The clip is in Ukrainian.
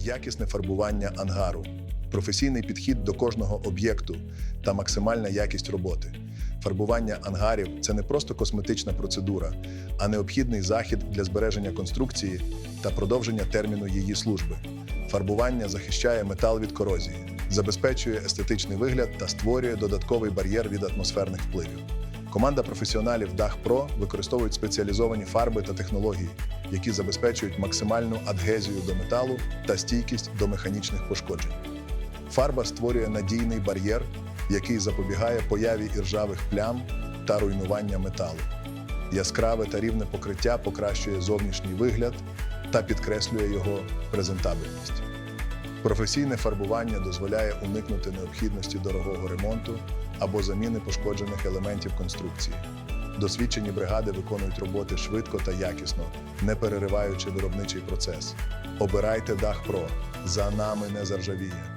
якісне фарбування ангару, професійний підхід до кожного об'єкту та максимальна якість роботи. Фарбування ангарів це не просто косметична процедура, а необхідний захід для збереження конструкції та продовження терміну її служби. Фарбування захищає метал від корозії, забезпечує естетичний вигляд та створює додатковий бар'єр від атмосферних впливів. Команда професіоналів Dach Pro використовують спеціалізовані фарби та технології, які забезпечують максимальну адгезію до металу та стійкість до механічних пошкоджень. Фарба створює надійний бар'єр, який запобігає появі іржавих плям та руйнування металу. Яскраве та рівне покриття покращує зовнішній вигляд та підкреслює його презентабельність. Професійне фарбування дозволяє уникнути необхідності дорогого ремонту або заміни пошкоджених елементів конструкції. Досвідчені бригади виконують роботи швидко та якісно, не перериваючи виробничий процес. Обирайте дах про За нами не заржавіє.